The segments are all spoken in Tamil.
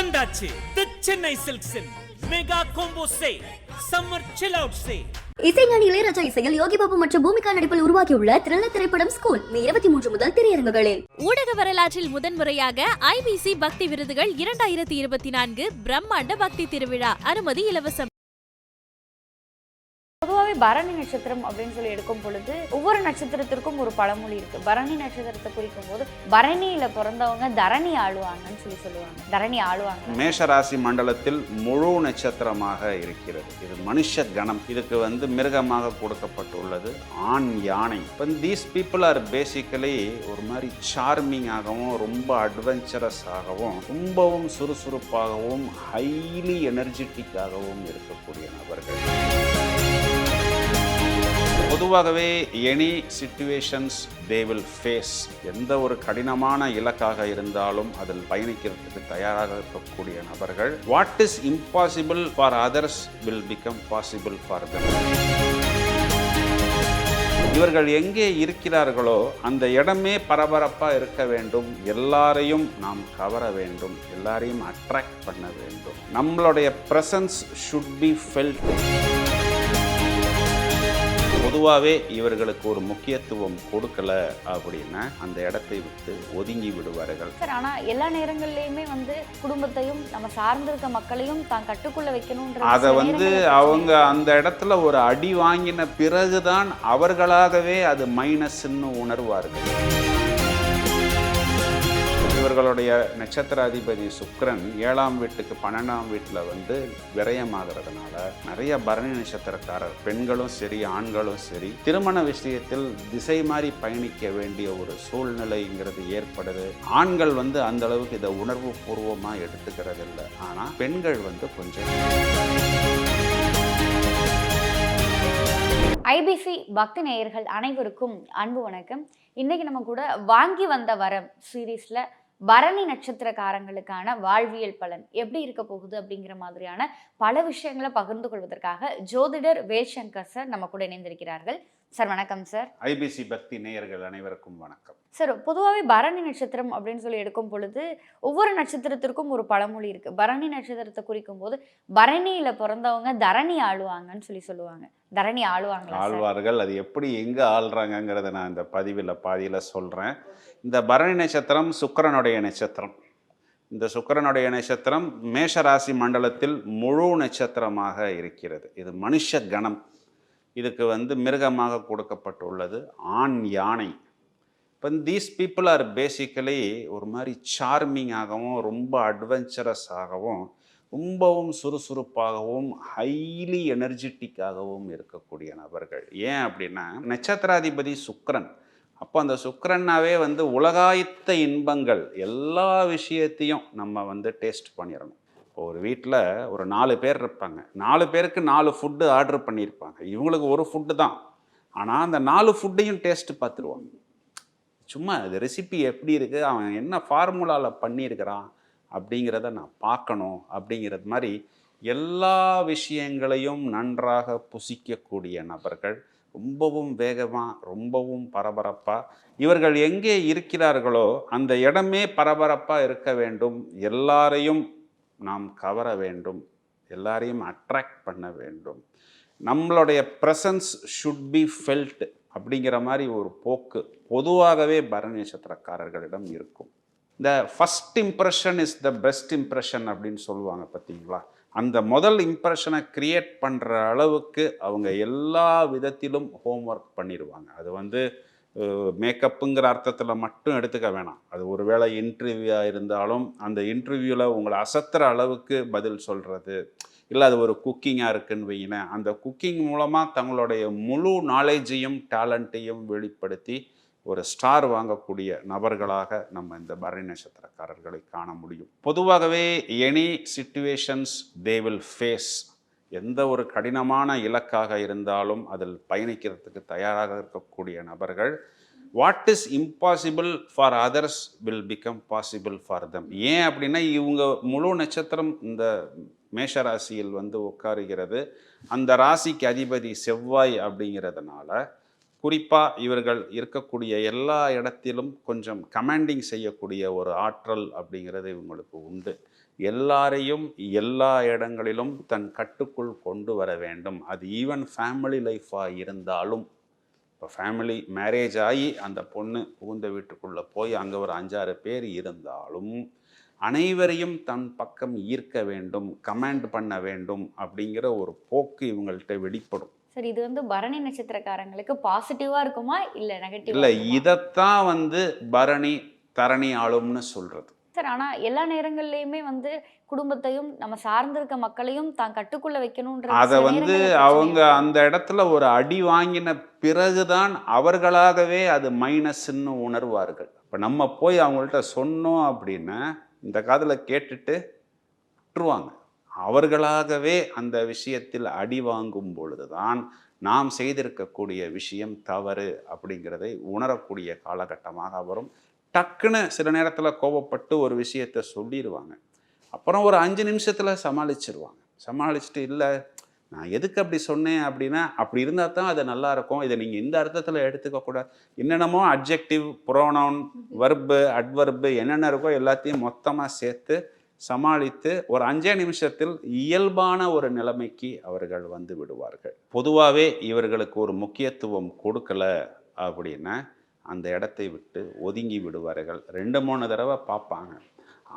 வந்தாச்சு. The Chennai சில்க்ஸின் mega combo say summer chill out say இசைஞானி இளையராஜா இசையில் யோகி பாபு மற்றும் பூமிகா நடிப்பில் உருவாகியுள்ள த்ரில்லர் திரைப்படம் ஸ்கூல் மே இருபத்தி மூன்று முதல் திரையரங்குகளில். ஊடக வரலாற்றில் முதன்முறையாக ஐபிசி பக்தி விருதுகள் இரண்டாயிரத்தி இருபத்தி நான்கு பிரம்மாண்ட பக்தி திருவிழா. அனுமதி இலவசம். பொதுவாகவே பரணி நட்சத்திரம் அப்படின்னு சொல்லி எடுக்கும் பொழுது ஒவ்வொரு நட்சத்திரத்திற்கும் ஒரு பழமொழி இருக்கு. பரணி நட்சத்திரத்தை குறிக்கும் போது பரணியில பிறந்தவங்க தரணி ஆளுவாங்கன்னு சொல்லி சொல்லுவாங்க. தரணி ஆளுவாங்க. மேஷராசி மண்டலத்தில் முழு நட்சத்திரமாக இருக்கிறது. இது மனுஷ கணம். இதுக்கு வந்து மிருகமாக கொடுக்கப்பட்டுள்ளது. ஆண் யானை. இப்போ தீஸ் பீப்புள் ஆர் பேசிக்கலி ஒரு மாதிரி சார்மிங்காகவும் ரொம்ப அட்வென்ச்சரஸ் ஆகவும் ரொம்பவும் சுறுசுறுப்பாகவும் ஹைலி எனர்ஜெட்டிக்காகவும் இருக்கக்கூடிய நபர்கள். பொதுவாகவே any situations they will face எந்த ஒரு கடினமான இலக்காக இருந்தாலும் அதில் பயணிக்கிறதுக்கு தயாராக இருக்கக்கூடிய நபர்கள் what is impossible for others will become possible for them இவர்கள் எங்கே இருக்கிறார்களோ அந்த இடமே பரபரப்பாக இருக்க வேண்டும். எல்லாரையும் நாம் கவர வேண்டும். எல்லாரையும் அட்ராக்ட் பண்ண வேண்டும். நம்மளுடைய ப்ரெசன்ஸ் ஷுட் பி ஃபெல்ட் பொதுவாகவே இவர்களுக்கு ஒரு முக்கியத்துவம் கொடுக்கல அப்படின்னா அந்த இடத்தை விட்டு ஒதுங்கி விடுவார்கள். சார் ஆனா எல்லா நேரங்கள்லயுமே வந்து குடும்பத்தையும் நம்ம சார்ந்திருக்க மக்களையும் தான் கட்டுக்குள்ள வைக்கணும்ன்ற அதை வந்து அவங்க அந்த இடத்துல ஒரு அடி வாங்கின பிறகுதான் அவர்களாகவே அது மைனஸ்ன்னு உணர்வார்கள். இவர்களுடைய நட்சத்திர அதிபதி ஏழாம் வீட்டுக்கு பன்னெண்டாம் வீட்டில் வந்து விரயமாகிறதுனால நிறைய பரணி நட்சத்திரக்காரர் பெண்களும் சரி ஆண்களும் சரி திருமண விஷயத்தில் திசை மாறி பயணிக்க வேண்டிய ஒரு சூழ்நிலைங்கிறது ஏற்படுது. ஆண்கள் வந்து அந்த அளவுக்கு இதை உணர்வு பூர்வமாக எடுத்துக்கிறது இல்லை ஆனால் பெண்கள் வந்து கொஞ்சம் ஐபிசி பக்தி நேயர்கள் அனைவருக்கும் அன்பு வணக்கம். இன்னைக்கு நம்ம கூட வாங்கி வந்த வரம் சீரீஸில் பரணி நட்சத்திரக்காரங்களுக்கான வாழ்வியல் பலன் எப்படி இருக்க போகுது அப்படிங்கிற மாதிரியான பல விஷயங்களை பகிர்ந்து கொள்வதற்காக ஜோதிடர் வேஷங்கர் சார் நம்ம கூட இணைந்திருக்கிறார்கள். சார் வணக்கம் சார். ஐபிசி பக்தி நேயர்கள் அனைவருக்கும் வணக்கம். சார் பொதுவாகவே பரணி நட்சத்திரம் அப்படின்னு சொல்லி எடுக்கும் பொழுது ஒவ்வொரு நட்சத்திரத்திற்கும் ஒரு பழமொழி இருக்கு. பரணி நட்சத்திரத்தை குறிக்கும் போது பரணியில பிறந்தவங்க தரணி ஆளுவாங்கன்னு சொல்லி சொல்லுவாங்க. தரணி ஆளுவாங்களா சார்? ஆழ்வார்கள் அது எப்படி எங்கே ஆள்றாங்கங்கிறத நான் இந்த பதிவில் பாதியில் சொல்கிறேன் இந்த பரணி நட்சத்திரம் சுக்கிரனுடைய நட்சத்திரம். இந்த சுக்கிரனுடைய நட்சத்திரம் மேஷ ராசி மண்டலத்தில் முழு நட்சத்திரமாக இருக்கிறது. இது மனுஷ கணம். இதுக்கு வந்து மிருகமாக கொடுக்கப்பட்டுள்ளது. ஆண் யானை. இப்போ தீஸ் பீப்புள் ஆர் பேசிக்கலி ஒரு மாதிரி சார்மிங்காகவும் ரொம்ப அட்வென்ச்சரஸ் ஆகவும் ரொம்பவும் சுறுசுறுப்பாகவும் ஹைலி எனர்ஜெட்டிக்காகவும் இருக்கக்கூடிய நபர்கள். ஏன் அப்படின்னா நட்சத்திராதிபதி சுக்ரன் அப்போ அந்த சுக்கரன்னாவே வந்து உலகாயத்த இன்பங்கள் எல்லா விஷயத்தையும் நம்ம வந்து டேஸ்ட் பண்ணிடணும். இப்போ ஒரு வீட்டில் ஒரு நாலு பேர் இருப்பாங்க. நாலு பேருக்கு நாலு ஃபுட்டு ஆர்டர் பண்ணியிருப்பாங்க. இவங்களுக்கு ஒரு ஃபுட்டு தான். ஆனால் அந்த நாலு ஃபுட்டையும் டேஸ்ட்டு பார்த்துருவாங்க. சும்மா அது ரெசிபி எப்படி இருக்குது அவன் என்ன ஃபார்முலாவில் பண்ணியிருக்கிறான்? அப்படிங்கிறத நான் பார்க்கணும். அப்படிங்கிறது மாதிரி எல்லா விஷயங்களையும் நன்றாக புசிக்கக்கூடிய நபர்கள் ரொம்பவும் வேகமாக ரொம்பவும் பரபரப்பாக இவர்கள் எங்கே இருக்கிறார்களோ அந்த இடமே பரபரப்பாக இருக்க வேண்டும். எல்லாரையும் நாம் கவர வேண்டும் எல்லாரையும் அட்ராக்ட் பண்ண வேண்டும். நம்மளுடைய ப்ரெசன்ஸ் ஷுட் பி ஃபெல்ட் அப்படிங்கிற மாதிரி ஒரு போக்கு பொதுவாகவே பரணி நட்சத்திரக்காரர்களிடம் இருக்கும். இந்த first impression is the best impression அப்படின்னு சொல்லுவாங்க பார்த்தீங்களா? அந்த முதல் இம்ப்ரெஷனை கிரியேட் பண்ணுற அளவுக்கு அவங்க எல்லா விதத்திலும் ஹோம்ஒர்க் பண்ணிடுவாங்க. அது வந்து மேக்கப்புங்கிற அர்த்தத்தில் மட்டும் எடுத்துக்க வேணாம். அது ஒருவேளை இன்டர்வியூவாக இருந்தாலும் அந்த இன்டர்வியூவில் உங்களை அசத்துற அளவுக்கு பதில் சொல்கிறது இல்லை அது ஒரு குக்கிங்காக இருக்குன்னு வையினேன் அந்த குக்கிங் மூலமாக தங்களுடைய முழு நாலேஜையும் டேலண்ட்டையும் வெளிப்படுத்தி ஒரு ஸ்டார் வாங்கக்கூடிய நபர்களாக நம்ம இந்த பரணி நட்சத்திரக்காரர்களை காண முடியும். பொதுவாகவே any situations they will face எந்த ஒரு கடினமான இலக்காக இருந்தாலும் அதில் பயணிக்கிறதுக்கு தயாராக இருக்கக்கூடிய நபர்கள் what is impossible for others will become possible for them ஏன் அப்படின்னா இவங்க முழு நட்சத்திரம் இந்த மேஷ ராசியில் வந்து உட்காருகிறது. அந்த ராசிக்கு அதிபதி செவ்வாய் அப்படிங்கிறதுனால குறிப்பாக இவர்கள் இருக்கக்கூடிய எல்லா இடத்திலும் கொஞ்சம் கமாண்டிங் செய்யக்கூடிய ஒரு ஆற்றல் அப்படிங்கிறது இவங்களுக்கு உண்டு. எல்லாரையும் எல்லா இடங்களிலும் தன் கட்டுக்குள் கொண்டு வர வேண்டும். அது ஈவன் ஃபேமிலி லைஃபாக இருந்தாலும் இப்போ ஃபேமிலி மேரேஜ் ஆகி அந்த பொண்ணு புகுந்த வீட்டுக்குள்ளே போய் அங்கே ஒரு அஞ்சாறு பேர் இருந்தாலும் அனைவரையும் தன் பக்கம் ஈர்க்க வேண்டும் கமாண்ட் பண்ண வேண்டும் அப்படிங்கிற ஒரு போக்கு இவங்கள்ட்ட வெளிப்படும். சார் இது வந்து பரணி நட்சத்திரக்காரங்களுக்கு பாசிட்டிவா இருக்குமா இல்ல நெகட்டிவ் இல்லை இதைத்தான் வந்து பரணி தரணி ஆளும்னு சொல்கிறது சார். ஆனா எல்லா நேரங்கள்லயுமே வந்து குடும்பத்தையும் நம்ம சார்ந்திருக்க மக்களையும் தான் கட்டுக்குள்ள வைக்கணும்ன்ற அதை வந்து அவங்க. அந்த இடத்துல ஒரு அடி வாங்கின பிறகுதான் அவர்களாகவே அது மைனஸ்ன்னு உணர்வார்கள். இப்போ நம்ம போய் அவங்கள்ட்ட சொன்னோம் அப்படின்னா இந்த காதில் கேட்டுட்டு விட்டுருவாங்க. அவர்களாகவே அந்த விஷயத்தில் அடி வாங்கும் பொழுதுதான் நாம் செய்திருக்கக்கூடிய விஷயம் தவறு அப்படிங்கிறதை உணரக்கூடிய காலகட்டமாக வரும். டக்குன்னு சில நேரத்தில் கோபப்பட்டு ஒரு விஷயத்தை சொல்லிடுவாங்க அப்புறம் ஒரு அஞ்சு நிமிஷத்தில் சமாளிச்சிருவாங்க. சமாளிச்சுட்டு இல்லை நான் எதுக்கு அப்படி சொன்னேன் அப்படின்னா அப்படி இருந்தால் தான் அது நல்லா இருக்கும். இதை நீங்கள் இந்த அர்த்தத்தில் எடுத்துக்கக்கூடாது என்னென்னமோ அப்ஜெக்டிவ் ப்ரோனவுன் வர்பு அட்வர்பு என்னென்ன இருக்கோ எல்லாத்தையும் மொத்தமாக சேர்த்து சமாளித்து ஒரு அஞ்சே நிமிஷத்தில் இயல்பான ஒரு நிலைமைக்கு அவர்கள் வந்து விடுவார்கள். பொதுவாகவே இவர்களுக்கு ஒரு முக்கியத்துவம் கொடுக்கல அப்படின்னா அந்த இடத்தை விட்டு ஒதுங்கி விடுவார்கள். ரெண்டு மூணு தடவை பார்ப்பாங்க.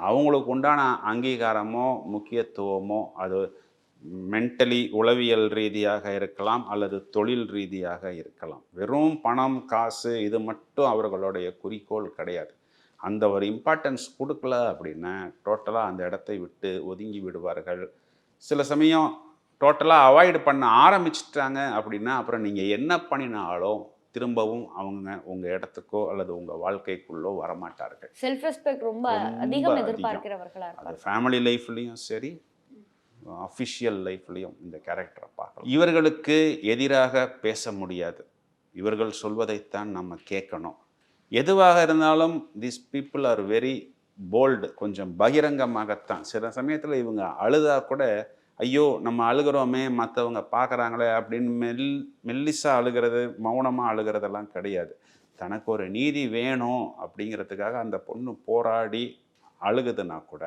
அவங்களுக்கு உண்டான அங்கீகாரமோ முக்கியத்துவமோ அது மென்டலி உளவியல் ரீதியாக இருக்கலாம் அல்லது தொழில் ரீதியாக இருக்கலாம். வெறும் பணம் காசு இது மட்டும் அவர்களுடைய குறிக்கோள் கிடையாது. அந்த ஒரு இம்பார்ட்டன்ஸ் கொடுக்கல அப்படின்னா டோட்டலாக அந்த இடத்தை விட்டு ஒதுங்கி விடுவார்கள். சில சமயம் டோட்டலாக அவாய்டு பண்ண ஆரம்பிச்சிட்டாங்க அப்படின்னா அப்புறம் நீங்கள் என்ன பண்ணினாலும் திரும்பவும் அவங்க உங்கள் இடத்துக்கோ அல்லது உங்கள் வாழ்க்கைக்குள்ளோ வரமாட்டார்கள். செல்ஃப் ரெஸ்பெக்ட் ரொம்ப அதிகம் அதிகம். எதிர்பார்க்கிறவர்களா அது ஃபேமிலி லைஃப்லேயும் சரி அஃபிஷியல் லைஃப்லேயும் இந்த கேரக்டரை பார்க்கலாம். இவர்களுக்கு எதிராக பேச முடியாது. இவர்கள் சொல்வதைத்தான் நம்ம கேட்கணும். எதுவாக இருந்தாலும் this people are very bold கொஞ்சம் பகிரங்கமாகத்தான். சில சமயத்தில் இவங்க அழுதா கூட ஐயோ நம்ம அழுகிறோமே மற்றவங்க பார்க்குறாங்களே அப்படின்னு மெல் மெல்லிசாக அழுகிறது மௌனமாக அழுகிறதெல்லாம் கிடையாது. தனக்கு ஒரு நீதி வேணும் அப்படிங்கிறதுக்காக அந்த பொண்ணு போராடி அழுகுதுன்னா கூட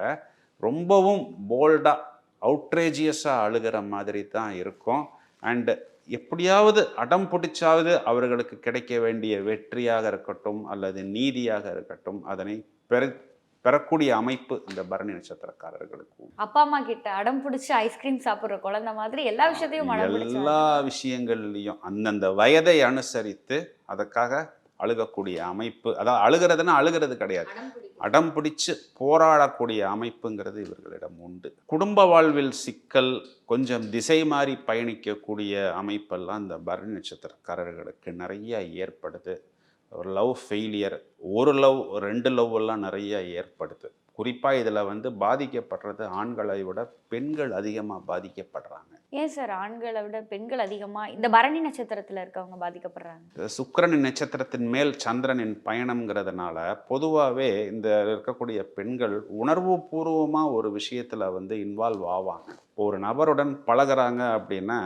ரொம்பவும் போல்டாக அவுட்ரேஜியஸாக அழுகிற மாதிரி தான் இருக்கும். அண்டு எப்படியாவது அடம் பிடிச்சாவது அவர்களுக்கு கிடைக்க வேண்டிய வெற்றியாக இருக்கட்டும் அல்லது நீதியாக இருக்கட்டும் அதனை பெற பெறக்கூடிய அமைப்பு இந்த பரணி நட்சத்திரக்காரர்களுக்கு அப்பா அம்மா கிட்ட அடம் பிடிச்சு ஐஸ்கிரீம் சாப்பிடுற குழந்தை மாதிரி எல்லா விஷயத்தையும் எல்லா விஷயங்கள்லையும் அந்தந்த வயதை அனுசரித்து அதற்காக அழுகக்கூடிய அமைப்பு அதாவது அழுகிறதுனா அழுகிறது கிடையாது. அடம் பிடிச்சு போராடக்கூடிய அமைப்புங்கிறது இவர்களிடம் உண்டு. குடும்ப வாழ்வில் சிக்கல் கொஞ்சம் திசை மாறி பயணிக்கக்கூடிய அமைப்பெல்லாம் இந்த பரணி நட்சத்திரக்காரர்களுக்கு நிறைய ஏற்படுது. ஒரு லவ் ஃபெயிலியர் ஒரு லவ் ரெண்டு லவ் எல்லாம் நிறைய ஏற்படுது. குறிப்பாக இதில் வந்து பாதிக்கப்படுறது ஆண்களை விட பெண்கள் அதிகமாக பாதிக்கப்படுறாங்க. ஏன் சார் ஆண்களை விட பெண்கள் அதிகமா இந்த பரணி நட்சத்திரத்துல இருக்கவங்க பாதிக்கப்படுறாங்க? சுக்கிரனின் நட்சத்திரத்தின் மேல் சந்திரனின் பயணம்ங்கிறதுனால பொதுவாகவே இந்த இருக்கக்கூடிய பெண்கள் உணர்வு பூர்வமாக ஒரு விஷயத்தில் வந்து இன்வால்வ் ஆவாங்க. ஒரு நபருடன் பழகுறாங்க அப்படின்னா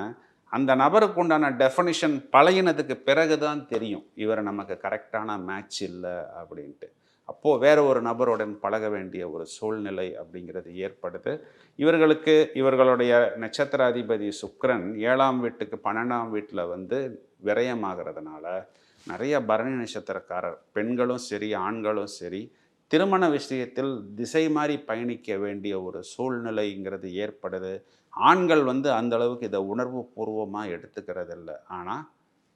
அந்த நபருக்கு உண்டான டெஃபனிஷன் பழகினதுக்கு பிறகு தான் தெரியும். இவர் நமக்கு கரெக்டான மேட்ச் இல்லை அப்படின்ட்டு. அப்போது வேற ஒரு நபருடன் பழக வேண்டிய ஒரு சூழ்நிலை அப்படிங்கிறது ஏற்படுது. இவர்களுக்கு இவர்களுடைய நட்சத்திராதிபதி சுக்ரன் ஏழாம் வீட்டுக்கு பன்னெண்டாம் வீட்டில் வந்து விரயமாகிறதுனால நிறைய பரணி நட்சத்திரக்காரர் பெண்களும் சரி ஆண்களும் சரி திருமண விஷயத்தில் திசை மாறி பயணிக்க வேண்டிய ஒரு சூழ்நிலைங்கிறது ஏற்படுது. ஆண்கள் வந்து அந்த அளவுக்கு இதை உணர்வு பூர்வமாக எடுத்துக்கிறது இல்லை ஆனால்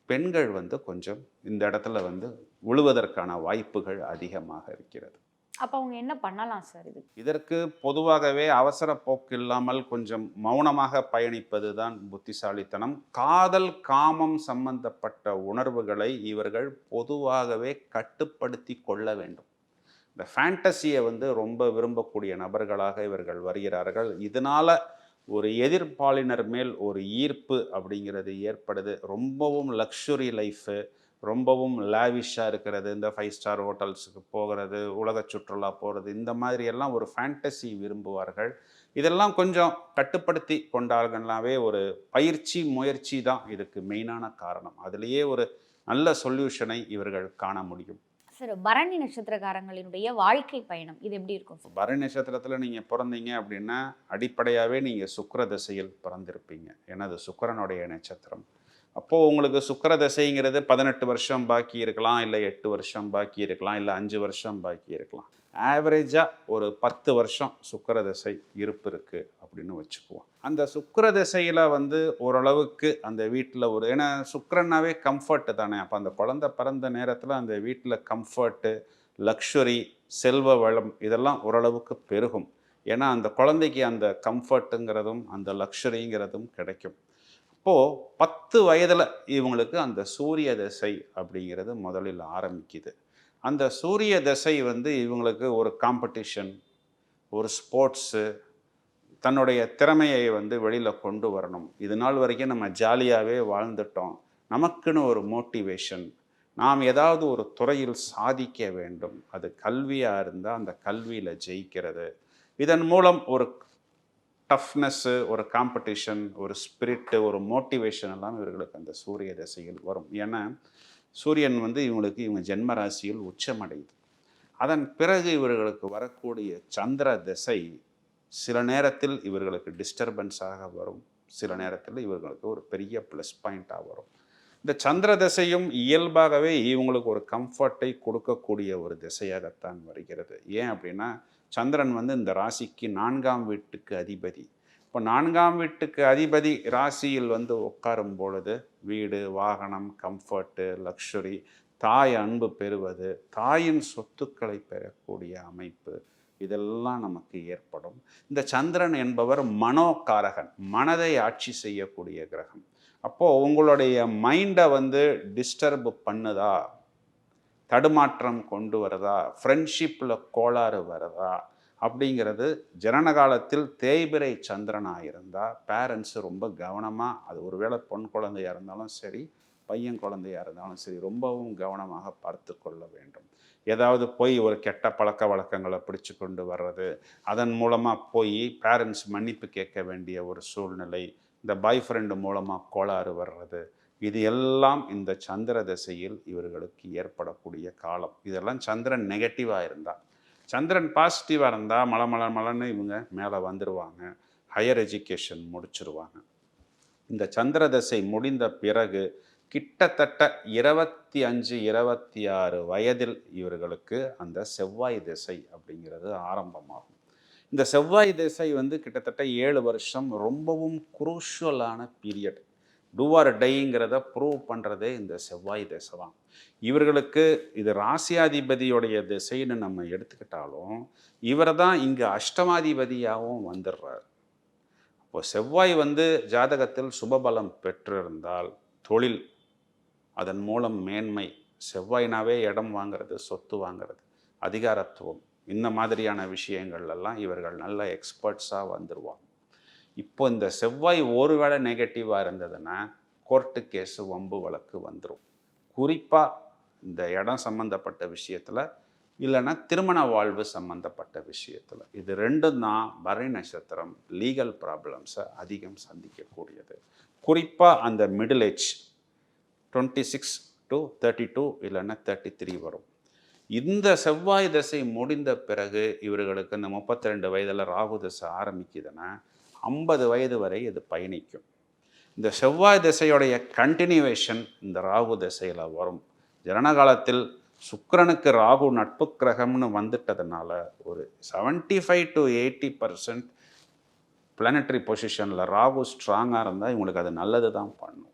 பெண்கள் வந்து கொஞ்சம் இந்த இடத்துல வந்து விழுவதற்கான வாய்ப்புகள் அதிகமாக இருக்கிறது. அப்ப அவங்க என்ன பண்ணலாம் சார் இது இதற்கு பொதுவாகவே அவசர போக்கு இல்லாமல் கொஞ்சம் மௌனமாக பயணிப்பது தான் புத்திசாலித்தனம். காதல் காமம் சம்பந்தப்பட்ட உணர்வுகளை இவர்கள் பொதுவாகவே கட்டுப்படுத்தி கொள்ள வேண்டும். இந்த ஃபேண்டசியை வந்து ரொம்ப விரும்பக்கூடிய நபர்களாக இவர்கள் வருகிறார்கள். இதனால் ஒரு எதிர்ப்பாளினர் மேல் ஒரு ஈர்ப்பு அப்படிங்கிறது ஏற்படுது. ரொம்பவும் லக்ஸுரி லைஃபு ரொம்பவும் லேவிஷாக இருக்கிறது. இந்த ஃபைவ் ஸ்டார் ஹோட்டல்ஸுக்கு போகிறது உலக சுற்றுலா போகிறது. இந்த மாதிரி எல்லாம் ஒரு ஃபேண்டசி விரும்புவார்கள். இதெல்லாம் கொஞ்சம் கட்டுப்படுத்தி கொண்டார்கள்னாவே ஒரு பயிற்சி முயற்சி தான் இதுக்கு மெயினான காரணம். அதுலேயே ஒரு நல்ல சொல்யூஷனை இவர்கள் காண முடியும். சார் பரணி நட்சத்திரக்காரங்களினுடைய வாழ்க்கை பயணம் இது எப்படி இருக்கும் பரணி நட்சத்திரத்தில் நீங்கள் பிறந்தீங்க அப்படின்னா அடிப்படையாகவே நீங்கள் சுக்கர திசையில் பிறந்திருப்பீங்க. ஏன்னா அது சுக்கிரனுடைய நட்சத்திரம். அப்போது உங்களுக்கு சுக்கர திசைங்கிறது பதினெட்டு வருஷம் பாக்கி இருக்கலாம் இல்லை எட்டு வருஷம் பாக்கி இருக்கலாம் இல்லை அஞ்சு வருஷம் பாக்கி இருக்கலாம். ஆவரேஜாக ஒரு பத்து வருஷம் சுக்கரதசை இருப்பு இருக்குது அப்படின்னு வச்சுக்குவோம். அந்த சுக்கரதசையில் வந்து ஓரளவுக்கு அந்த வீட்டில் ஒரு ஏன்னா சுக்கிரன்னாவே கம்ஃபர்ட்டு தானே. அப்போ அந்த குழந்தை பிறந்த நேரத்தில் அந்த வீட்டில் கம்ஃபர்ட்டு லக்ஷுரி செல்வ வளம் இதெல்லாம் ஓரளவுக்கு பெருகும். ஏன்னா அந்த குழந்தைக்கு அந்த கம்ஃபர்ட்டுங்கிறதும் அந்த லக்ஷரிங்கிறதும் கிடைக்கும். அப்போது பத்து வயதில் இவங்களுக்கு அந்த சூரிய திசை அப்படிங்கிறது முதலில் ஆரம்பிக்குது. அந்த சூரிய திசை வந்து இவங்களுக்கு ஒரு காம்படிஷன் ஒரு ஸ்போர்ட்ஸு தன்னுடைய திறமையை வந்து வெளியில் கொண்டு வரணும். இது நாள் வரைக்கும் நம்ம ஜாலியாகவே வாழ்ந்துட்டோம். நமக்குன்னு ஒரு மோட்டிவேஷன் நாம் ஏதாவது ஒரு துறையில் சாதிக்க வேண்டும். அது கல்வியாக இருந்தால் அந்த கல்வியில் ஜெயிக்கிறது. இதன் மூலம் ஒரு டஃப்னஸ்ஸு ஒரு காம்படிஷன் ஒரு ஸ்பிரிட்டு ஒரு மோட்டிவேஷன் எல்லாம் இவர்களுக்கு அந்த சூரிய திசையில் வரும். ஏன்னா சூரியன் வந்து இவங்களுக்கு இவங்க ஜென்ம ராசியில் உச்சமடையுது. அதன் பிறகு இவர்களுக்கு வரக்கூடிய சந்திர திசை சில நேரத்தில் இவர்களுக்கு டிஸ்டர்பன்ஸாக வரும். சில நேரத்தில் இவர்களுக்கு ஒரு பெரிய ப்ளஸ் பாயிண்ட்டாக வரும். இந்த சந்திர திசையும் இயல்பாகவே இவங்களுக்கு ஒரு கம்ஃபர்ட்டை கொடுக்கக்கூடிய ஒரு திசையாகத்தான் வருகிறது. ஏன் அப்படின்னா சந்திரன் வந்து இந்த ராசிக்கு நான்காம் வீட்டுக்கு அதிபதி. இப்போ நான்காம் வீட்டுக்கு அதிபதி ராசியில் வந்து உட்காரும் பொழுது வீடு வாகனம் கம்ஃபர்ட்டு லக்ஷுரி தாய் அன்பு பெறுவது தாயின் சொத்துக்களை பெறக்கூடிய அமைப்பு இதெல்லாம் நமக்கு ஏற்படும். இந்த சந்திரன் என்பவர் மனோகாரகன் மனதை ஆட்சி செய்யக்கூடிய கிரகம். அப்போது உங்களுடைய மைண்டை வந்து டிஸ்டர்ப் பண்ணுதா? தடுமாற்றம் கொண்டு வரதா? ஃப்ரெண்ட்ஷிப்பில் கோளாறு வரதா? அப்படிங்கிறது ஜனன காலத்தில் தேய்பிரை சந்திரனாக இருந்தால் பேரண்ட்ஸு ரொம்ப கவனமாக அது ஒருவேளை பொன் குழந்தையாக இருந்தாலும் சரி பையன் குழந்தையாக இருந்தாலும் சரி ரொம்பவும் கவனமாக பார்த்து கொள்ள வேண்டும். ஏதாவது போய் ஒரு கெட்ட பழக்க வழக்கங்களை பிடிச்சு கொண்டு வர்றது அதன் மூலமாக போய் பேரண்ட்ஸ் மன்னிப்பு கேட்க வேண்டிய ஒரு சூழ்நிலை இந்த பாய் ஃப்ரெண்டு மூலமாக கோளாறு வர்றது இது எல்லாம் இந்த சந்திர திசையில் இவர்களுக்கு ஏற்படக்கூடிய காலம். இதெல்லாம் சந்திரன் நெகட்டிவாக இருந்தால் சந்திரன் பாசிட்டிவாக இருந்தால் மலை மலை மலைன்னு இவங்க மேலே வந்துடுவாங்க ஹையர் எஜுகேஷன் முடிச்சிருவாங்க. இந்த சந்திர திசை முடிந்த பிறகு கிட்டத்தட்ட இருபத்தி அஞ்சு இருபத்தி ஆறு வயதில் இவர்களுக்கு அந்த செவ்வாய் திசை அப்படிங்கிறது ஆரம்பமாகும். இந்த செவ்வாய் திசை வந்து கிட்டத்தட்ட ஏழு வருஷம் ரொம்பவும் குரூஷுவலான பீரியட் டூஆர் டைங்கிறத ப்ரூவ் பண்ணுறதே இந்த செவ்வாய் திசை தான் இவர்களுக்கு இது ராசியாதிபதியுடைய திசைன்னு நம்ம எடுத்துக்கிட்டாலும் இவர் தான் இங்கே அஷ்டமாதிபதியாகவும் வந்துடுறார் இப்போ செவ்வாய் வந்து ஜாதகத்தில் சுபபலம் பெற்றிருந்தால் தொழில் அதன் மூலம் மேன்மை செவ்வாய்னாவே இடம் வாங்கிறது சொத்து வாங்கிறது அதிகாரத்துவம் இந்த மாதிரியான விஷயங்கள் எல்லாம் இவர்கள் நல்ல எக்ஸ்பர்ட்ஸாக வந்துடுவாங்க இப்போ இந்த செவ்வாய் ஒருவேளை நெகட்டிவாக இருந்ததுன்னா கோர்ட்டு கேஸு வம்பு வழக்கு வந்துடும் குறிப்பாக இந்த இடம் சம்மந்தப்பட்ட விஷயத்தில் இல்லைன்னா திருமண வாழ்வு சம்மந்தப்பட்ட விஷயத்தில். இது ரெண்டும் தான் பரணி நட்சத்திரம் லீகல் ப்ராப்ளம்ஸை அதிகம் சந்திக்கக்கூடியது. குறிப்பாக அந்த middle age twenty six to thirty two இல்லைன்னா தேர்ட்டி த்ரீ வரும். இந்த செவ்வாய் தசை முடிந்த பிறகு இவர்களுக்கு இந்த முப்பத்தி ரெண்டு வயதில் ராகு தசை ஆரம்பிக்குதுன்னா ஐம்பது வயது வரை இது பயணிக்கும். இந்த செவ்வாய் திசையுடைய கண்டினியூவேஷன் இந்த ராகு திசையில் வரும். ஜனனகாலத்தில் சுக்கரனுக்கு ராகு நட்பு கிரகம்னு வந்துட்டதுனால ஒரு seventy five to eighty percent planetary பொசிஷனில் ராகு ஸ்ட்ராங்காக இருந்தால் இவங்களுக்கு அது நல்லது தான் பண்ணும்.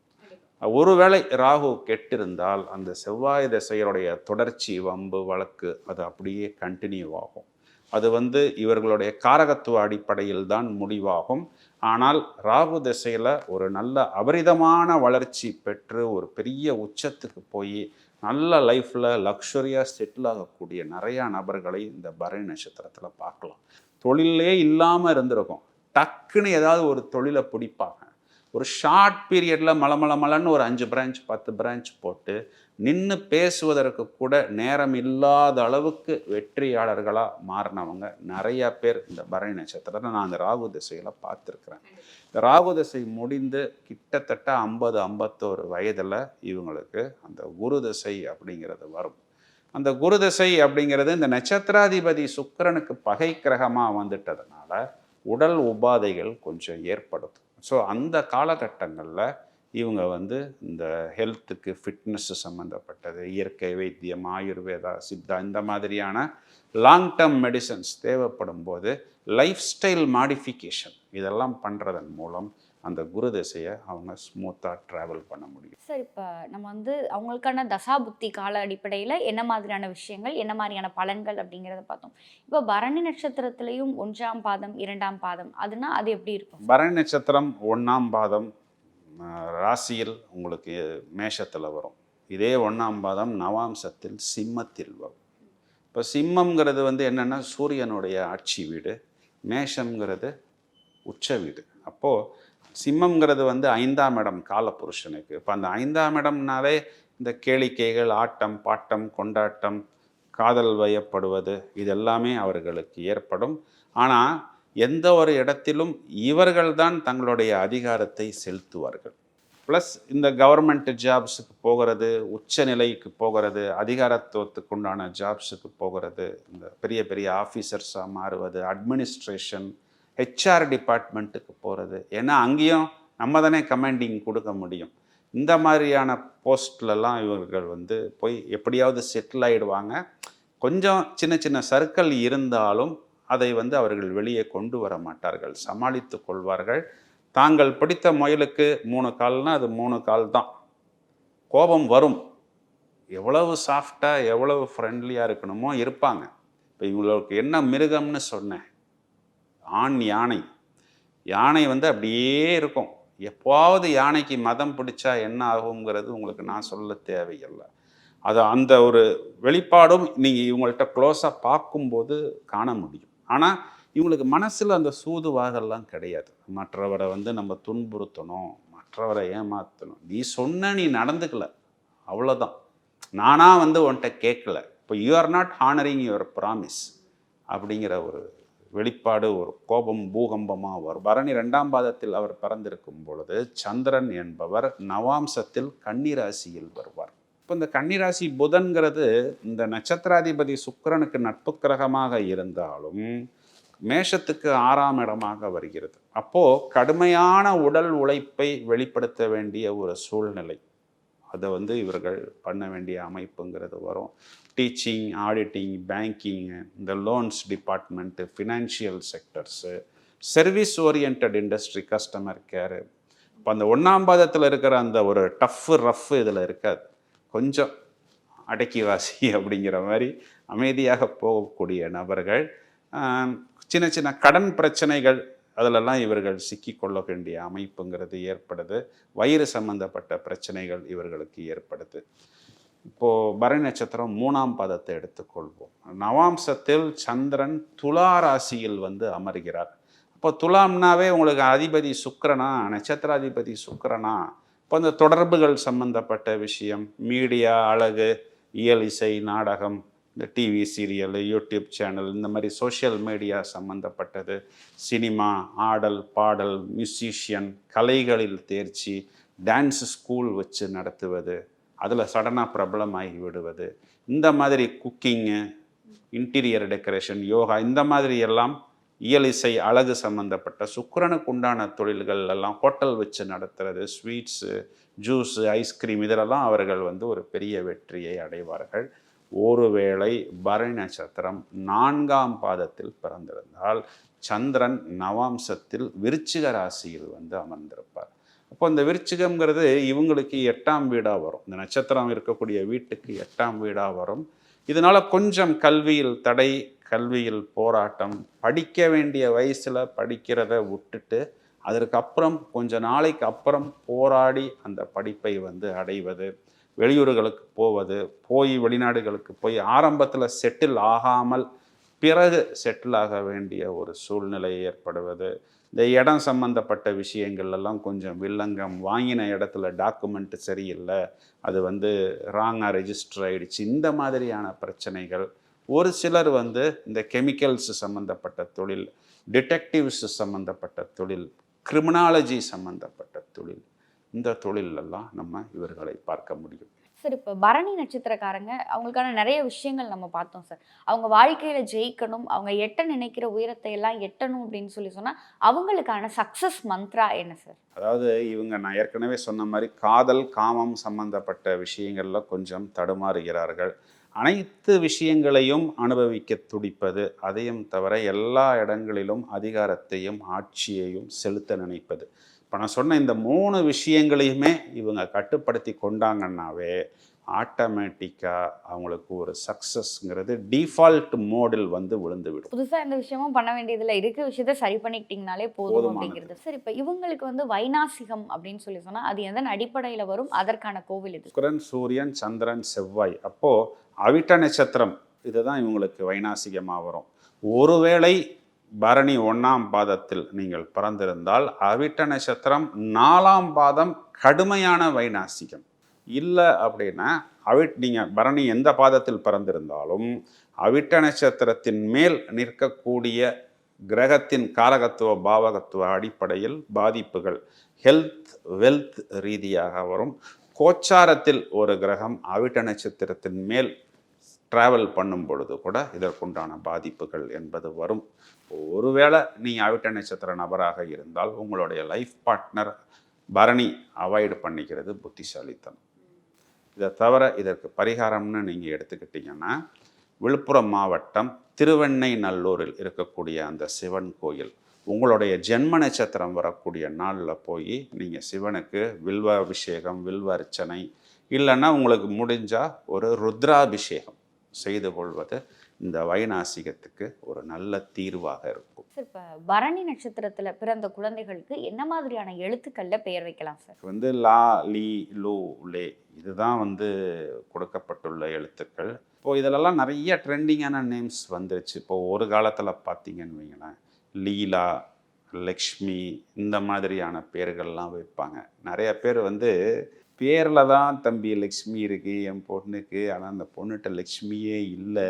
ஒருவேளை ராகு கெட்டிருந்தால் அந்த செவ்வாய் திசையருடைய தொடர்ச்சி வம்பு வழக்கு அது அப்படியே கண்டினியூ ஆகும். அது வந்து இவர்களுடைய காரகத்துவ அடிப்படையில் தான் முடிவாகும். ஆனால் ராகு திசையில் ஒரு நல்ல அபரிதமான வளர்ச்சி பெற்று ஒரு பெரிய உச்சத்துக்கு போய் நல்ல லைஃப்பில் லக்ஸுரியாக செட்டில் ஆகக்கூடிய நிறையா நபர்களை இந்த பரணி நட்சத்திரத்தில் பார்க்கலாம். தொழிலே இல்லாமல் இருந்திருக்கும். டக்குன்னு ஏதாவது ஒரு தொழிலை பிடிப்பாங்க. ஒரு ஷார்ட் பீரியடில் மல மலன்னு ஒரு அஞ்சு பிரான்ச் பத்து பிரான்ச் போட்டு நின்று பேசுவதற்கு கூட நேரம் இல்லாத அளவுக்கு வெற்றியாளர்களாக மாறினவங்க நிறையா பேர் இந்த பரணி நட்சத்திரத்தை நான் அந்த ராகு திசையில் பார்த்துருக்குறேன். இந்த ராகு திசை முடிந்து கிட்டத்தட்ட ஐம்பது ஐம்பத்தோரு வயதில் இவங்களுக்கு அந்த குரு திசை அப்படிங்கிறது வரும். அந்த குரு திசை அப்படிங்கிறது இந்த நட்சத்திராதிபதி சுக்கரனுக்கு பகை கிரகமாக வந்துட்டதுனால உடல் உபாதைகள் கொஞ்சம் ஏற்படுத்தும். ஸோ அந்த காலகட்டங்களில் இவங்க வந்து இந்த ஹெல்த்துக்கு ஃபிட்னஸ் சம்மந்தப்பட்டது இயற்கை வைத்தியம் ஆயுர்வேதா சித்தா இந்த மாதிரியான லாங் டேர்ம் மெடிசன்ஸ் தேவைப்படும் போது லைஃப் ஸ்டைல் மாடிஃபிகேஷன் இதெல்லாம் பண்ணுறதன் மூலம் அந்த குரு திசையை அவங்க ஸ்மூத்தாக ட்ராவல் பண்ண முடியும். சார் இப்போ நம்ம வந்து அவங்களுக்கான தசாபுத்தி கால அடிப்படையில் என்ன மாதிரியான விஷயங்கள் என்ன மாதிரியான பலன்கள் அப்படிங்கிறத பார்த்தோம். இப்போ பரணி நட்சத்திரத்திலையும் ஒன்றாம் பாதம் இரண்டாம் பாதம் அதுனா அது எப்படி இருக்கும்? பரணி நட்சத்திரம் ஒன்றாம் பாதம் ராசியில் உங்களுக்கு மேஷத்தில் வரும். இதே ஒன்றாம் பாதம் நவாம்சத்தில் சிம்மத்தில் வரும். இப்போ சிம்மம்ங்கிறது வந்து என்னென்னா சூரியனுடைய ஆட்சி வீடு மேஷம்ங்கிறது உச்ச வீடு. அப்போது சிம்மங்கிறது வந்து ஐந்தாம் இடம் காலபுருஷனுக்கு. இப்போ அந்த ஐந்தாம் இடம்னாலே இந்த கேளிக்கைகள் ஆட்டம் பாட்டம் கொண்டாட்டம் காதல் வயப்படுவது இதெல்லாமே அவர்களுக்கு ஏற்படும். ஆனால் எந்த ஒரு இடத்திலும் இவர்கள்தான் தங்களுடைய அதிகாரத்தை செலுத்துவார்கள். ப்ளஸ் இந்த கவர்மெண்ட் ஜாப்ஸுக்கு போகிறது உச்ச நிலைக்கு போகிறது அதிகாரத்துவத்துக்கு உண்டான ஜாப்ஸுக்கு போகிறது இந்த பெரிய பெரிய ஆஃபீஸர்ஸாக மாறுவது அட்மினிஸ்ட்ரேஷன் ஹெச்ஆர் டிபார்ட்மெண்ட்டுக்கு போகிறது ஏன்னா அங்கேயும் நம்ம தானே கமாண்டிங் கொடுக்க முடியும். இந்த மாதிரியான போஸ்ட்லலாம் இவர்கள் வந்து போய் எப்படியாவது செட்டில் ஆகிடுவாங்க கொஞ்சம் சின்ன சின்ன சர்க்கிள் இருந்தாலும் அதை வந்து அவர்கள் வெளியே கொண்டு வர மாட்டார்கள். சமாளித்து கொள்வார்கள். தாங்கள் பிடித்த முயலுக்கு மூணு கால்னால் அது மூணு கால் தான் கோபம் வரும். எவ்வளவு சாஃப்டாக எவ்வளவு ஃப்ரெண்ட்லியாக இருக்கணுமோ இருப்பாங்க. இப்போ இவங்களுக்கு என்ன மிருகம்னு சொன்னேன். ஆண் யானை. யானை வந்து அப்படியே இருக்கும். எப்போவாவது யானைக்கு மதம் பிடிச்சா என்ன ஆகுங்கிறது உங்களுக்கு நான் சொல்ல தேவையில்லை. அது அந்த ஒரு வெளிப்பாடும் நீங்கள் இவங்கள்ட்ட க்ளோஸாக பார்க்கும்போது காண முடியும். ஆனால் இவங்களுக்கு மனசில் அந்த சூதுவாகலாம் கிடையாது. மற்றவரை வந்து நம்ம துன்புறுத்தணும் மற்றவரை ஏமாற்றணும் நீ சொன்ன நீ நடந்துக்கல. அவ்வளோதான் நானாக வந்து உன்கிட்ட கேட்கல. இப்போ you are not honoring your promise அப்படிங்கிற ஒரு வெளிப்பாடு ஒரு கோபம் பூகம்பமாக வரும். பரணி ரெண்டாம் பாதத்தில் அவர் பிறந்திருக்கும் பொழுது சந்திரன் என்பவர் நவாம்சத்தில் கன்னிராசியில் வருவார். இப்போ இந்த கன்னிராசி புதன்கிறது இந்த நட்சத்திராதிபதி சுக்கரனுக்கு நட்பு கிரகமாக இருந்தாலும் மேஷத்துக்கு ஆறாம் இடமாக வருகிறது. அப்போது கடுமையான உடல் உழைப்பை வெளிப்படுத்த வேண்டிய ஒரு சூழ்நிலை. அதை வந்து இவர்கள் பண்ண வேண்டிய அமைப்புங்கிறது வரும். டீச்சிங் ஆடிட்டிங் பேங்கிங்கு இந்த loans department financial sectors service orient industry customer care இப்போ அந்த ஒன்றாம் பாதத்தில் இருக்கிற அந்த ஒரு டஃப்பு ரஃப் இதில் இருக்காது. கொஞ்சம் அடக்கி வாசி அப்படிங்கிற மாதிரி அமைதியாக போகக்கூடிய நபர்கள் சின்ன சின்ன கடன் பிரச்சனைகள் அதிலெல்லாம் இவர்கள் சிக்கிக்கொள்ள வேண்டிய அமைப்புங்கிறது ஏற்படுது. வயிறு சம்பந்தப்பட்ட பிரச்சனைகள் இவர்களுக்கு ஏற்படுது. இப்போது பரணி நட்சத்திரம் மூணாம் பதத்தை எடுத்துக்கொள்வோம். நவாம்சத்தில் சந்திரன் துலா ராசியில் வந்து அமர்கிறார். இப்போ துலாம்னாவே உங்களுக்கு அதிபதி சுக்கரனா நட்சத்திராதிபதி சுக்கரனா? இப்போ இந்த தொடர்புகள் சம்பந்தப்பட்ட விஷயம் மீடியா அழகு இயல் இசை நாடகம் இந்த டிவி சீரியல் யூடியூப் சேனல் இந்த மாதிரி சோஷியல் மீடியா சம்மந்தப்பட்டது சினிமா ஆடல் பாடல் மியூசிஷியன் கலைகளில் தேர்ச்சி டான்ஸ் ஸ்கூல் வச்சு நடத்துவது அதில் சடனாக பிரபலமாகி விடுவது. இந்த மாதிரி குக்கிங்கு இன்டீரியர் டெக்கரேஷன் யோகா இந்த மாதிரி எல்லாம் இயல் இசை அழகு சம்மந்தப்பட்ட சுக்கரனுக்கு உண்டான தொழில்கள் எல்லாம் ஹோட்டல் வச்சு நடத்துறது ஸ்வீட்ஸு ஜூஸு ஐஸ்கிரீம் இதிலெல்லாம் அவர்கள் வந்து ஒரு பெரிய வெற்றியை அடைவார்கள். ஒருவேளை பரணி நட்சத்திரம் நான்காம் பாதத்தில் பிறந்திருந்தால் சந்திரன் நவாம்சத்தில் விருச்சிக ராசியில் வந்து அமர்ந்திருப்பார். அப்போ இந்த விருச்சிகம்ங்கிறது இவங்களுக்கு எட்டாம் வீடாக வரும். இந்த நட்சத்திரம் இருக்கக்கூடிய வீட்டுக்கு எட்டாம் வீடாக வரும். இதனால் கொஞ்சம் கல்வியில் தடை கல்வியில் போராட்டம் படிக்க வேண்டிய வயசில் படிக்கிறத விட்டுட்டு அதற்கப்புறம் கொஞ்ச நாளைக்கு அப்புறம் போராடி அந்த படிப்பை வந்து அடைவது வெளியூர்களுக்கு போவது போய் வெளிநாடுகளுக்கு போய் ஆரம்பத்தில் செட்டில் ஆகாமல் பிறகு செட்டில் ஆக வேண்டிய ஒரு சூழ்நிலை ஏற்படுவது இந்த இடம் சம்மந்தப்பட்ட விஷயங்கள் எல்லாம் கொஞ்சம் வில்லங்கம் வாங்கின இடத்துல டாக்குமெண்ட் சரியில்லை அது வந்து ராங்காக ரெஜிஸ்டர் ஆகிடுச்சு இந்த மாதிரியான பிரச்சனைகள் ஒரு சிலர் வந்து இந்த கெமிக்கல்ஸ் சம்மந்தப்பட்ட தொழில் டிடெக்டிவ்ஸ் சம்மந்தப்பட்ட தொழில் கிரிமினாலஜி சம்மந்தப்பட்ட தொழில் இந்த தொழிலெல்லாம் நம்ம இவர்களை பார்க்க முடியும். சார் இப்போ பரணி நட்சத்திரக்காரங்க அவங்களுக்கான நிறைய விஷயங்கள் நம்ம பார்த்தோம் சார். அவங்க வாழ்க்கையில் ஜெயிக்கணும் அவங்க எட்ட நினைக்கிற உயரத்தை எல்லாம் எட்டணும் அப்படின்னு சொல்லி சொன்னால் அவங்களுக்கான சக்சஸ் மந்த்ரா என்ன சார்? அதாவது இவங்க நான் ஏற்கனவே சொன்ன மாதிரி காதல் காமம் சம்பந்தப்பட்ட விஷயங்களில் கொஞ்சம் தடுமாறுகிறார்கள். அனைத்து விஷயங்களையும் அனுபவிக்க துடிப்பது அதையும் தவிர எல்லா இடங்களிலும் அதிகாரத்தையும் ஆட்சியையும் செலுத்த நினைப்பது. இப்போ நான் சொன்ன இந்த மூணு விஷயங்களையுமே இவங்க கட்டுப்படுத்தி கொண்டாங்கன்னாவே ஆட்டோமேட்டிக்காக அவங்களுக்கு ஒரு சக்ஸஸ்ங்கிறது டிஃபால்ட் மோடில் வந்து விழுந்து விடும் புதுசா எந்த விஷயமும் பண்ண வேண்டியதில்லை. இருக்கிற விஷயத்த சரி பண்ணிக்கிட்டீங்கனாலே போதும். அப்படிங்கிறது. சார் இப்போ இவங்களுக்கு வந்து வைநாசிகம் அப்படின்னு சொல்லி சொன்னா அது எதன் அடிப்படையில வரும்? அதற்கான கோவில் இது சுக்கிரன் சூரியன் சந்திரன் செவ்வாய். அப்போ அவிட்ட நட்சத்திரம் இதுதான் இவங்களுக்கு வைநாசிகமாக வரும். ஒருவேளை பரணி ஒன்றாம் பாதத்தில் நீங்கள் பிறந்திருந்தால் அவிட்ட நட்சத்திரம் நாலாம் பாதம் கடுமையான வைநாசிகம். இல்லை அப்படின்னா அவிட் நீங்கள் பரணி எந்த பாதத்தில் பிறந்திருந்தாலும் அவிட்ட நட்சத்திரத்தின் மேல் நிற்கக்கூடிய கிரகத்தின் காரகத்துவ பாவகத்துவ அடிப்படையில் பாதிப்புகள் ஹெல்த் வெல்த் ரீதியாக வரும். கோச்சாரத்தில் ஒரு கிரகம் அவிட்ட நட்சத்திரத்தின் மேல் ட்ராவல் பண்ணும் பொழுது கூட இதற்குண்டான பாதிப்புகள் என்பது வரும். ஒருவேளை நீங்கள் அவிட்ட நட்சத்திர நபராக இருந்தால் உங்களுடைய லைஃப் பார்ட்னர் பரணி அவாய்டு பண்ணிக்கிறது புத்திசாலித்தனம். இதை தவிர இதற்கு பரிகாரம்னு நீங்கள் எடுத்துக்கிட்டிங்கன்னா விழுப்புரம் மாவட்டம் திருவெண்ணை நல்லூரில் இருக்கக்கூடிய அந்த சிவன் கோயில் உங்களுடைய ஜென்ம நட்சத்திரம் வரக்கூடிய நாளில் போய் நீங்கள் சிவனுக்கு வில்வ அபிஷேகம் வில்வ அர்ச்சனை இல்லைன்னா உங்களுக்கு முடிஞ்சால் ஒரு ருத்ராபிஷேகம் செய்து கொள்வது இந்த வைநாசிகத்துக்கு ஒரு நல்ல தீர்வாக இருக்கும். சார் இப்போ பரணி நட்சத்திரத்துல பிறந்த குழந்தைகளுக்கு என்ன மாதிரியான எழுத்துக்கள்ல பெயர் வைக்கலாம் சார் வந்து லா லீ லூ லே இதுதான் வந்து கொடுக்கப்பட்டுள்ள எழுத்துக்கள். இப்போ இதிலெல்லாம் நிறைய ட்ரெண்டிங்கான நேம்ஸ் வந்துருச்சு. இப்போ ஒரு காலத்தில் பார்த்தீங்கன்னு வைங்களேன் லீலா லக்ஷ்மி இந்த மாதிரியான பேர்கள்லாம் வைப்பாங்க. நிறைய பேர் வந்து பேரில் தான் தம்பி லக்ஷ்மி இருக்குது என் பொண்ணுக்கு. ஆனால் அந்த பொண்ணுகிட்ட லக்ஷ்மியே இல்லை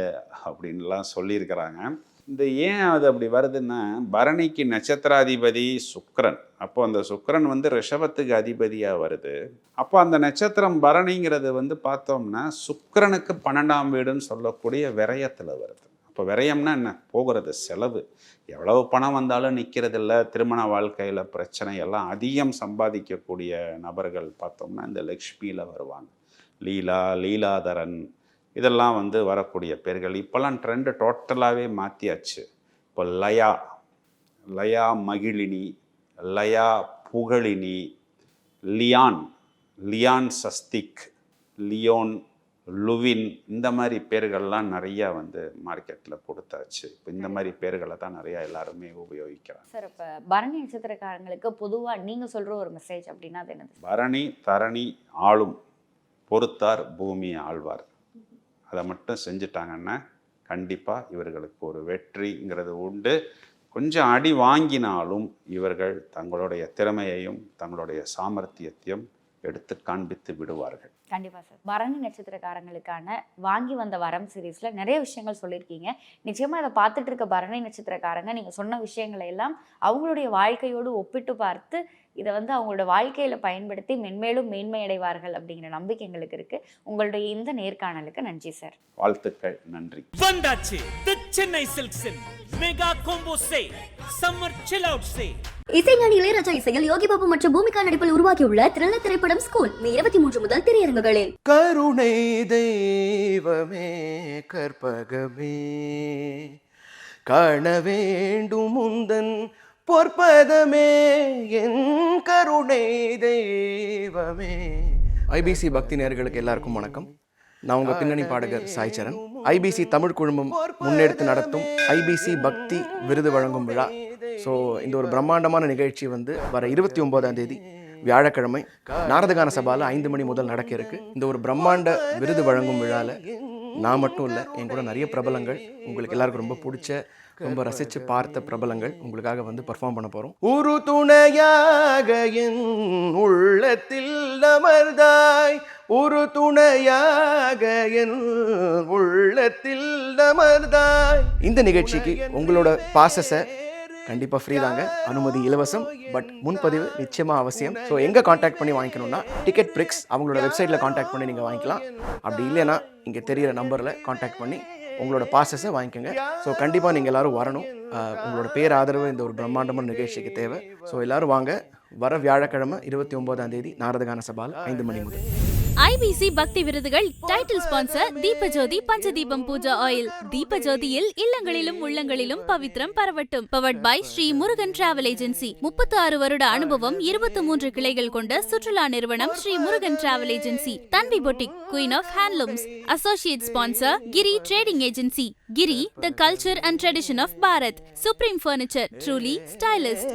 அப்படின்லாம் சொல்லியிருக்கிறாங்க. இந்த ஏன் அது அப்படி வருதுன்னா பரணிக்கு நட்சத்திராதிபதி சுக்கரன். அப்போ அந்த சுக்கரன் வந்து ரிஷபத்துக்கு அதிபதியாக வருது. அப்போ அந்த நட்சத்திரம் பரணிங்கிறது வந்து பார்த்தோம்னா சுக்கரனுக்கு பன்னெண்டாம் வீடுன்னு சொல்லக்கூடிய விரயத்தில் வருது. இப்போ விரயம்னா என்ன? போகிறது செலவு. எவ்வளவு பணம் வந்தாலும் நிற்கிறதில்ல. திருமண வாழ்க்கையில் பிரச்சனை எல்லாம் அதிகம் சம்பாதிக்கக்கூடிய நபர்கள் பார்த்தோம்னா இந்த லக்ஷ்மியில் வருவாங்க. லீலா லீலாதரன் இதெல்லாம் வந்து வரக்கூடிய பேர்கள். இப்போல்லாம் ட்ரெண்டு டோட்டலாகவே மாற்றியாச்சு இப்போ லயா லயா மகிழினி லயா புகழினி லியான் லியான் சஸ்திக் லியோன் லுவின் இந்த மாதிரி பேர்கள்லாம் நிறையா வந்து மார்க்கெட்டில் கொடுத்தாச்சு. இப்போ இந்த மாதிரி பேர்களை தான் நிறையா எல்லாருமே உபயோகிக்கிறாங்க. சார் இப்போ பரணி நட்சத்திரக்காரங்களுக்கு பொதுவா நீங்க சொல்ற ஒரு மெசேஜ் அப்படின்னா அது என்னது? பரணி தரணி ஆளும் பொறுத்தார் பூமி ஆழ்வார். அதை மட்டும் செஞ்சுட்டாங்கன்னா கண்டிப்பாக இவர்களுக்கு ஒரு வெற்றிங்கிறது உண்டு. கொஞ்சம் அடி வாங்கினாலும் இவர்கள் தங்களுடைய திறமையையும் தங்களுடைய சாமர்த்தியத்தையும் எடுத்து காண்பித்து விடுவார்கள். கண்டிப்பா சார். பரணி நட்சத்திரக்காரங்களுக்கான வாங்கி வந்த வரம் சீரீஸ்ல நிறைய விஷயங்கள் சொல்லியிருக்கீங்க. நிச்சயமா அதை பார்த்துட்டு இருக்க பரணி நட்சத்திரக்காரங்க நீங்க சொன்ன விஷயங்களை எல்லாம் அவங்களுடைய வாழ்க்கையோடு ஒப்பிட்டு பார்த்து இதை வந்து அவங்களோட வாழ்க்கையில பயன்படுத்தி மென்மேலும் மேன்மை அடைவார்கள் அப்படிங்கிற நம்பிக்கை எங்களுக்கு இருக்கு. உங்களுடைய இந்த நேர்காணலுக்கு நன்றி சார். வாழ்த்துக்கள் நன்றி. வந்தாச்சு the Chennai சில்க்ஸின் mega combo say summer chill out say இசைஞானி இளையராஜா இசையில் யோகி பாபு மற்றும் பூமிகா நடிப்பில் உருவாக்கியுள்ள த்ரில்லர் திரைப்படம் ஸ்கூல். மே இருபத்தி மூன்று முதல் திரையரங்குகளில். கருணை தெய்வமே கற்பகமே காண வேண்டும் முந்தன் பொற்பதமே என் கருணை தெய்வமே. ஐபிசி பக்தி நேர்களுக்கு எல்லாருக்கும் வணக்கம். நான் உங்கள் பின்னணி பாடகர் சாய் சரண். ஐபிசி தமிழ் குழுமம் முன்னெடுத்து நடத்தும் ஐபிசி பக்தி விருது வழங்கும் விழா. ஸோ இந்த ஒரு பிரம்மாண்டமான நிகழ்ச்சி வந்து வர இருபத்தி ஒன்பதாம் தேதி வியாழக்கிழமை நாரதகான சபால ஐந்து மணி முதல் நடக்க இருக்கு. இந்த ஒரு பிரம்மாண்ட விருது வழங்கும் விழால நான் மட்டும் இல்லை என் கூட நிறைய பிரபலங்கள். உங்களுக்கு எல்லாருக்கும் ரொம்ப பிடிச்ச ரொம்ப ரசித்து பார்த்த பிரபலங்கள் உங்களுக்காக வந்து பர்ஃபார்ம் பண்ண போகிறோம் ஒரு துணையாக என் உள்ளத்தில் அமர்ந்தாய் ஒரு துணையாக என் உள்ளத்தில் அமர்ந்தாய் இந்த நிகழ்ச்சிக்கு உங்களோட பாசஸை கண்டிப்பாக ஃப்ரீ தாங்க. அனுமதி இலவசம். பட் முன்பதிவு நிச்சயமாக அவசியம். ஸோ எங்கே காண்டாக்ட் பண்ணி வாங்கிக்கணும்னா டிக்கெட் பிரிக்ஸ் அவங்களோட வெப்சைட்டில் காண்டாக்ட் பண்ணி நீங்கள் வாங்கிக்கலாம். அப்படி இல்லைன்னா இங்கே தெரியிற நம்பரில் காண்டாக்ட் பண்ணி உங்களோட பாசஸை வாங்கிக்கோங்க. ஸோ கண்டிப்பாக நீங்கள் எல்லாரும் வரணும். உங்களோட பேர் ஆதரவு இந்த ஒரு பிரம்மாண்டமான நிகழ்ச்சிக்கு தேவை. ஸோ எல்லோரும் வாங்க. வர வியாழக்கிழமை இருபத்தி ஒன்பதாம் தேதி நாரதகான சபால் ஐந்து மணி முதல். ஐபிசி பக்தி விருதுகள் title sponsor Deepajothi Panchadeepam Pooja oil தீபஜோதியில் இல்லங்களிலும் உள்ளங்களிலும் பவித்ரம் பரவட்டும் powered by Sri Murugan travel agency முப்பத்தி ஆறு வருட அனுபவம் இருபத்தி மூன்று கிளைகள் கொண்ட சுற்றுலா நிறுவனம் Sri Murugan travel agency Thanvi boutique queen of handlooms associate sponsor Giri trading agency Giri the culture and tradition of Bharat supreme furniture truly stylist